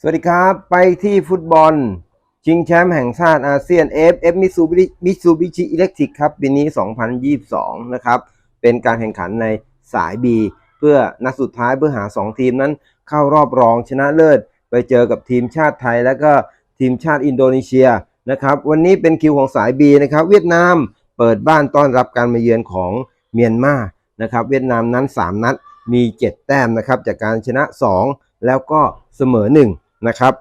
สวัสดีครับ ไปที่ฟุตบอล ชิงแชมป์แห่งชาติอาเซียน AFF Mitsubishi Mitsubishi Electric ครับปีนี้ 2022 นะครับ เป็นการแข่งขันในสาย B เพื่อนัดสุดท้ายเพื่อหา 2 ทีมนั้นเข้ารอบรองชนะเลิศ ไปเจอกับทีมชาติไทยแล้วก็ทีมชาติอินโดนีเซียนะครับ วันนี้เป็นคิวของสาย B นะครับ เวียดนามเปิดบ้านต้อนรับการมาเยือนของเมียนมานะครับ เวียดนามนั้น 3 นัดมี 7 แต้มนะครับจากการชนะ 2 แล้วก็เสมอ 1 นะครับ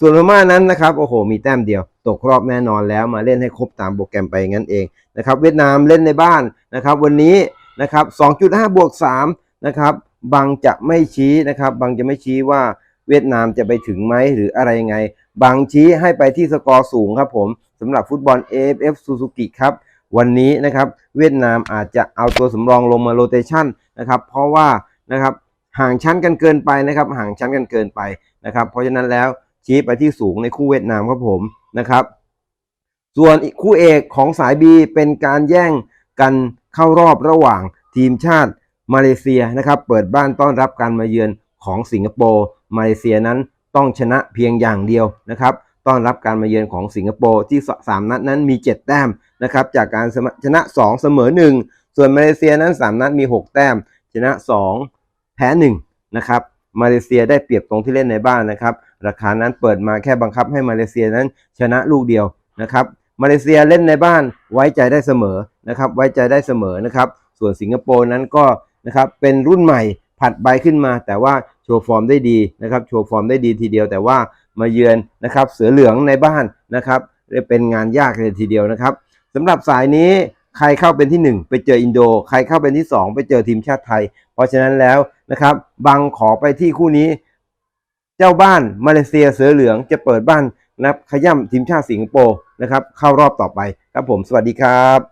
ส่วนพม่านั้นนะครับโอ้โห มีแต้มเดียวตกรอบแน่นอนแล้วมาเล่นให้ครบตามโปรแกรมไปงั้นเองนะครับ เวียดนามเล่นในบ้านนะครับ วันนี้นะครับ2.5บวก3นะครับบางจะไม่ชี้นะครับบางจะไม่ชี้ว่าเวียดนามจะไปถึงไหมหรืออะไรยังไง บางชี้ให้ไปที่สกอร์สูงครับผมสำหรับฟุตบอล AFF Suzuki ครับวันนี้นะครับเวียดนามอาจจะเอาตัวสำรองลงมาโรเตชันนะครับเพราะว่านะครับ ห่างชั้นกันเกินไปนะครับ ห่างชั้นกันเกินไปนะครับ เพราะฉะนั้นแล้วชี้ไปที่สูงในคู่เวียดนามครับผมนะครับ ส่วนอีกคู่เอกของสาย B เป็นการแย่งกันเข้ารอบระหว่างทีมชาติมาเลเซียนะครับ เปิดบ้านต้อนรับการมาเยือนของสิงคโปร์มาเลเซียนั้นต้องชนะเพียงอย่างเดียวนะครับต้อนรับการมาเยือนของสิงคโปร์ที่ 3 นัดนั้นมี 7 แต้มนะครับจากการชนะ 2 เสมอ 1 ส่วนมาเลเซียนั้น 3 นัดมี 6 แต้ม ชนะ 2 พ้1นะครับมาเลเซียได้เปรียบตรงที่เล่นในบ้านนะครับราคานั้นเปิดมาแค่บังคับให้มาเลเซียนั้นชนะลูกเดียวนะครับมาเลเซียเล่นในบ้านไว้ใจได้เสมอนะครับไว้ใจได้เสมอนะครับส่วนสิงคโปร์นั้นก็นะครับเป็นรุ่นใหม่ผัดใบขึ้นมา แต่ว่าโชว์ฟอร์มได้ดีนะครับโชว์ฟอร์มได้ดีทีเดียว แต่ว่ามาเยือนนะครับเสือเหลืองในบ้านนะครับเป็นงานยากเลยทีเดียวนะครับสำหรับสายนี้ ใครเข้าเป็นที่ 1 ไปเจออินโด ใครเข้าเป็นที่ 2 ไปเจอทีมชาติไทย เพราะฉะนั้นแล้วนะครับบังขอไปที่คู่นี้ เจ้าบ้านมาเลเซียเสือเหลืองจะเปิดบ้านนะครับขย่ำทีมชาติสิงคโปร์นะครับเข้ารอบต่อไปครับผมสวัสดีครับ